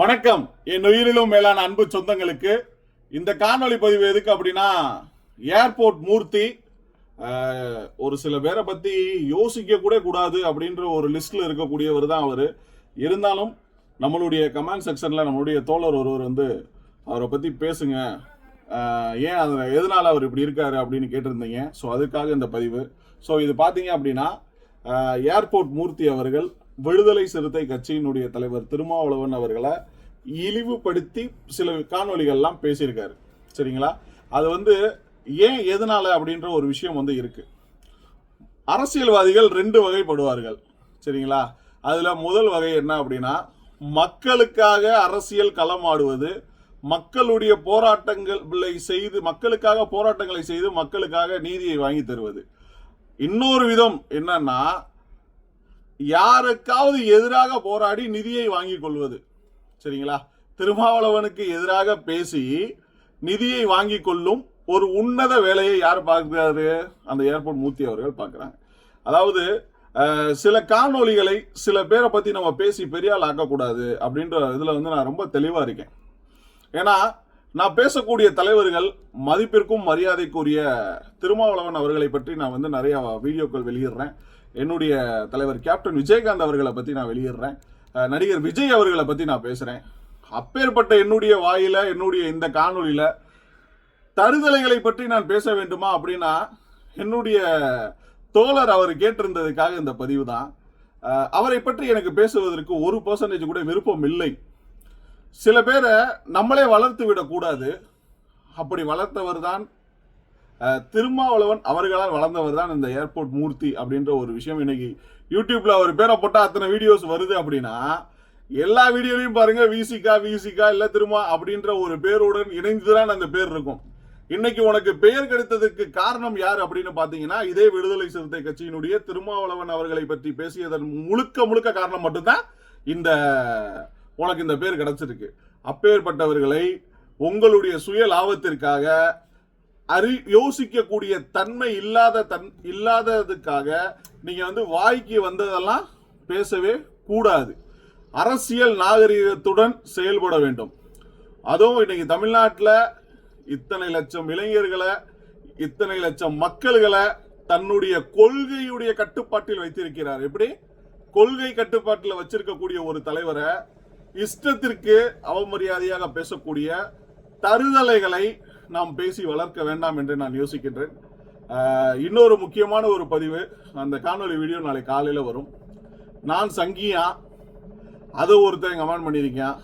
வணக்கம். என் உயிரிலும் மேலான அன்பு சொந்தங்களுக்கு இந்த காணொலி பதிவு எதுக்கு அப்படின்னா ஏர்போர்ட் மூர்த்தி ஒரு சில பேரை பற்றி யோசிக்க கூட கூடாது அப்படின்ற ஒரு லிஸ்ட்டில் இருக்கக்கூடியவர் தான் அவர். இருந்தாலும் நம்மளுடைய கமெண்ட் செக்ஷனில் நம்மளுடைய தோழர் ஒருவர் வந்து அவரை பற்றி பேசுங்க. ஏன் அது எதனால் அவர் இப்படி இருக்காரு அப்படின்னு கேட்டிருந்தீங்க. ஸோ அதுக்காக இந்த பதிவு. ஸோ இது பார்த்தீங்க அப்படின்னா ஏர்போர்ட் மூர்த்தி அவர்கள் விடுதலை சிறுத்தை கட்சியினுடைய தலைவர் திருமாவளவன் அவர்களை இழிவுபடுத்தி சில காணொளிகள்லாம் பேசியிருக்காரு. சரிங்களா? அது வந்து ஏன் எதனால அப்படின்ற ஒரு விஷயம் வந்து இருக்கு. அரசியல்வாதிகள் ரெண்டு வகைப்படுவார்கள். சரிங்களா? அதில் முதல் வகை என்ன அப்படின்னா மக்களுக்காக அரசியல் களமாடுவது மக்களுடைய போராட்டங்களை செய்து மக்களுக்காக போராட்டங்களை செய்து மக்களுக்காக நீதியை வாங்கி தருவது. இன்னொரு விதம் என்னன்னா யாருக்காவது எதிராக போராடி நிதியை வாங்கி கொள்வது. சரிங்களா? திருமாவளவனுக்கு எதிராக பேசி நிதியை வாங்கி கொள்ளும் ஒரு உன்னத வேலையை யார் பார்க்குறாரு? அந்த ஏர்போர்ட் மூர்த்தி அவர்கள் பார்க்குறாங்க. அதாவது சில காணொளிகளை சில பேரை பற்றி நம்ம பேசி பெரியால் ஆக்கக்கூடாது அப்படின்ற இதில் வந்து நான் ரொம்ப தெளிவாக இருக்கேன். ஏன்னா நான் பேசக்கூடிய தலைவர்கள் மதிப்பிற்கும் மரியாதைக்குரிய திருமாவளவன் அவர்களை பற்றி நான் வந்து நிறைய வீடியோக்கள் வெளியிடுறேன். என்னுடைய தலைவர் கேப்டன் விஜயகாந்த் அவர்களை பற்றி நான் வெளியிடுறேன். நடிகர் விஜய் அவர்களை பற்றி நான் பேசுகிறேன் அப்பேற்பட்ட என்னுடைய வாயில் என்னுடைய இந்த காணொலியில் தருதலைகளை பற்றி நான் பேச வேண்டுமா அப்படின்னா என்னுடைய தோழர் அவர் கேட்டிருந்ததுக்காக இந்த பதிவு தான் அவரை பற்றி எனக்கு பேசுவதற்கு ஒரு பர்சன்டேஜ் கூட விருப்பம் இல்லை. சில பேரை நம்மளே வளர்த்து விடக்கூடாது. அப்படி வளர்த்தவர் தான் திருமாவளவன் அவர்களால் வளர்ந்தவர் தான் இந்த ஏர்போர்ட் மூர்த்தி அப்படின்ற ஒரு விஷயம். இன்னைக்கு யூடியூப்ல அவர் பேரை போட்டால் அத்தனை வீடியோஸ் வருது அப்படின்னா எல்லா வீடியோலையும் பாருங்க விசிகா விசிகா இல்லை திருமா அப்படின்ற ஒரு பேருடன் இணைந்துதான் அந்த பேர் இருக்கும். இன்னைக்கு உனக்கு பெயர் கிடைத்ததுக்கு காரணம் யார் அப்படின்னு பார்த்தீங்கன்னா இதே விடுதலை சிறுத்தை கட்சியினுடைய திருமாவளவன் அவர்களை பற்றி பேசியதன் முழுக்க முழுக்க காரணம் மட்டும்தான் இந்த உனக்கு இந்த பேர் கிடைச்சிருக்கு. அப்பேற்பட்டவர்களை உங்களுடைய சுய லாபத்திற்காக அறி யோசிக்கக்கூடிய தன்மை இல்லாத தன் இல்லாததுக்காக நீங்கள் வந்து வாய்க்கு வந்ததெல்லாம் பேசவே கூடாது. அரசியல் நாகரிகத்துடன் செயல்பட வேண்டும். அதுவும் இன்னைக்கு தமிழ்நாட்டில் இத்தனை லட்சம் இளைஞர்களை இத்தனை லட்சம் மக்கள்களை தன்னுடைய கொள்கையுடைய கட்டுப்பாட்டில் வைத்திருக்கிறார். எப்படி? கொள்கை கட்டுப்பாட்டில் வச்சிருக்கக்கூடிய ஒரு தலைவரை இஷ்டத்திற்கு அவமரியாதையாக பேசக்கூடிய தருதலைகளை நாம் பேசி வளர்க்க வேண்டாம் என்று நான் யோசிக்கின்றேன். இன்னொரு முக்கியமான ஒரு பதிவு அந்த காணொலி வீடியோ நாளை காலையில் வரும். நான் சங்கியா அதை ஒருத்தன் கமெண்ட் பண்ணியிருக்கேன்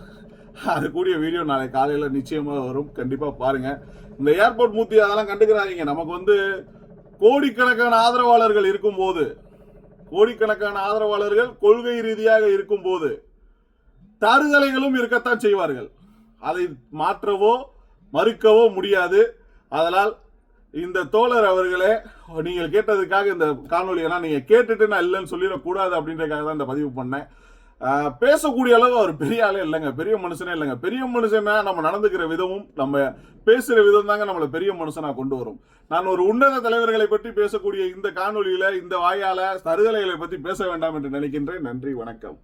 அது கூடிய வீடியோ நாளை காலையில் நிச்சயமாக வரும். கண்டிப்பாக பாருங்கள் இந்த ஏர்போர்ட் மூத்தி அதெல்லாம் கண்டுக்கிறாதீங்க. நமக்கு வந்து கோடிக்கணக்கான ஆதரவாளர்கள் இருக்கும்போது கோடிக்கணக்கான ஆதரவாளர்கள் கொள்கை ரீதியாக இருக்கும்போது தருதலைகளும் இருக்கத்தான் செய்வார்கள். அதை மாற்றவோ மறுக்கவோ முடியாது. அதனால் இந்த தோழர் அவர்களே நீங்கள் கேட்டதுக்காக இந்த காணொலியெல்லாம் நீங்கள் கேட்டுட்டு நான் இல்லைன்னு சொல்லிடக்கூடாது அப்படின்றதுக்காக தான் இந்த பதிவு பண்ணேன். பேசக்கூடிய அளவு அவர் பெரிய ஆளே இல்லைங்க. பெரிய மனுஷனே இல்லைங்க. பெரிய மனுஷனா நம்ம நடந்துக்கிற விதமும் நம்ம பேசுகிற விதம் தாங்க நம்மளை பெரிய மனுஷனாக கொண்டு வரும். நான் ஒரு உன்னத தலைவர்களை பற்றி பேசக்கூடிய இந்த காணொலியில் இந்த வாயால் தருதலைகளை பற்றி பேச வேண்டாம் என்று நினைக்கின்றேன். நன்றி வணக்கம்.